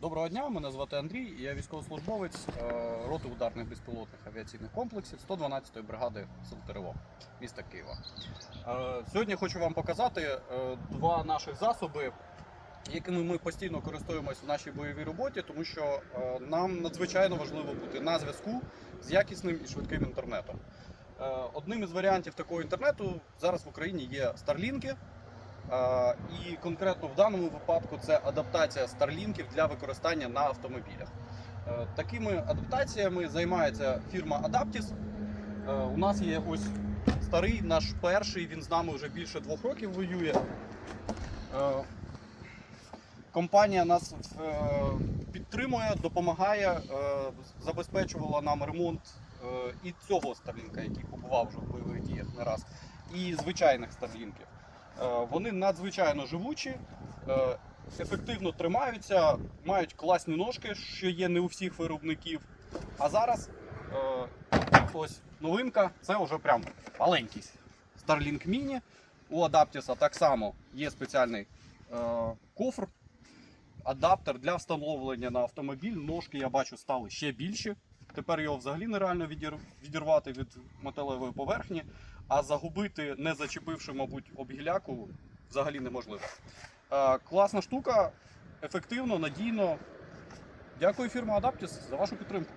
Доброго дня, мене звати Андрій, я військовослужбовець е, роти ударних безпілотних авіаційних комплексів 112-ї бригади Сил міста Києва. Е, Сьогодні хочу вам показати е, два наших засоби, якими ми постійно користуємося в нашій бойовій роботі, тому що нам надзвичайно важливо бути на зв'язку з якісним і швидким інтернетом. Одним із варіантів такого інтернету зараз в Україні є Старлінки. І конкретно в даному випадку це адаптація старлінків для використання на автомобілях. Е, Такими адаптаціями займається фірма Adaptis. Е, У нас є ось старий, наш перший, він з нами вже більше двох років воює. Е, Компанія нас підтримує, допомагає, забезпечувала нам ремонт і цього старлінка, який побував вже в бойових діях не раз, і звичайних старлінків. Е, Вони надзвичайно живучі, е, ефективно тримаються, мають класні ножки, що є не у всіх виробників. А зараз е, ось новинка, це вже прям маленький Starlink Mini. У Adaptis так само є спеціальний кофр, адаптер для встановлення на автомобіль. Ножки я бачу стали ще більші. Тепер його взагалі нереально відірвати від металевої поверхні, а загубити, не зачепивши, мабуть, обгіляку, взагалі неможливо. Е, класна штука, ефективно, надійно. Дякую фірмі Adaptis за вашу підтримку.